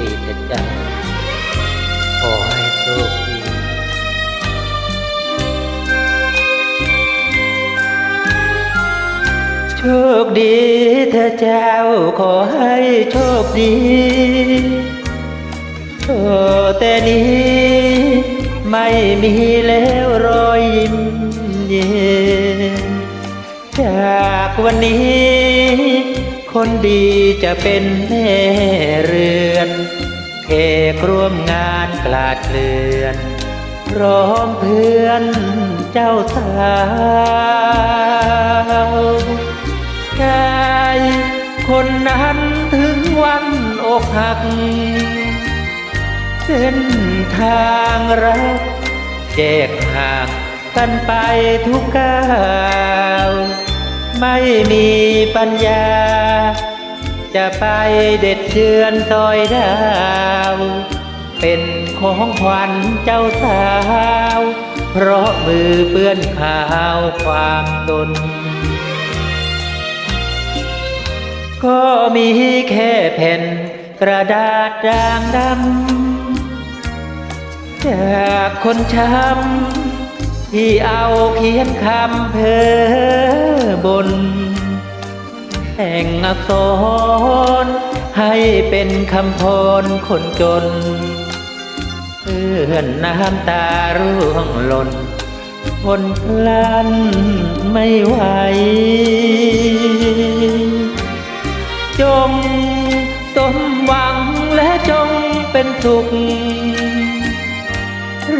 ดีนะจ๊ะขอให้โชคดีโชคดีเธอเจ้าขอให้โชคดีเโอแต่นี้ ไม่มีแล้วรอยยิ้มเย็นจากวันนี้ คนดีจะเป็นแม่เรือนเคกร่วมงานกลาดเคลื่อนพร้อมเพื่อนเจ้าสาวกายคนนั้นถึงวันอกหัก เส้นทางรักแยกห่างกันไปทุกก้าว ไม่มีปัญญา จะไปเด็ดเชือนซอยดาว เป็นของขวัญเจ้าสาว เพราะมือเปื้อนข่าวความตนก็มีแค่แผ่นกระดาษด่างดำจากคนช้ำ ที่เอาเขียนคำเพ้อบนแห่งอักษรให้เป็นคำพรคนจน เพื่อนน้ำตาร่วงหล่นคนกลั้นไม่ไหว จงสมหวังและจงเป็นสุข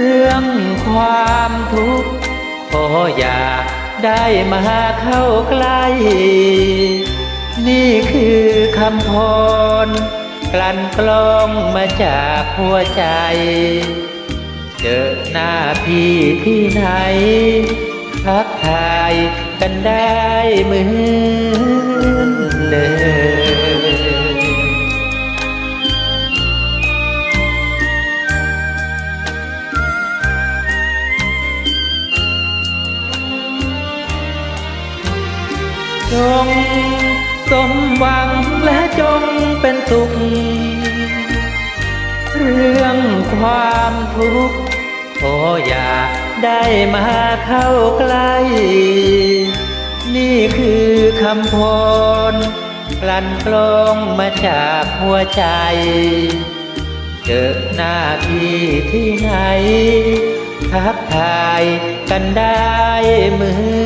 รื่องความทุกข์ขออย่าได้มาเข้าใกล้ นี่คือคำพรกลั่นกลองมาจากหัวใจ เจอหน้าพี่ที่ไหนทักทายกันได้เหมือน จงสมหวังและจงเป็นสุข เรื่องความทุกข์ขออย่าได้มาเข้าใกล้ นี่คือคำพรกลั่นกลองมาจากหัวใจ เจอหน้าพี่ที่ไหนทักทายกันได้เหมือน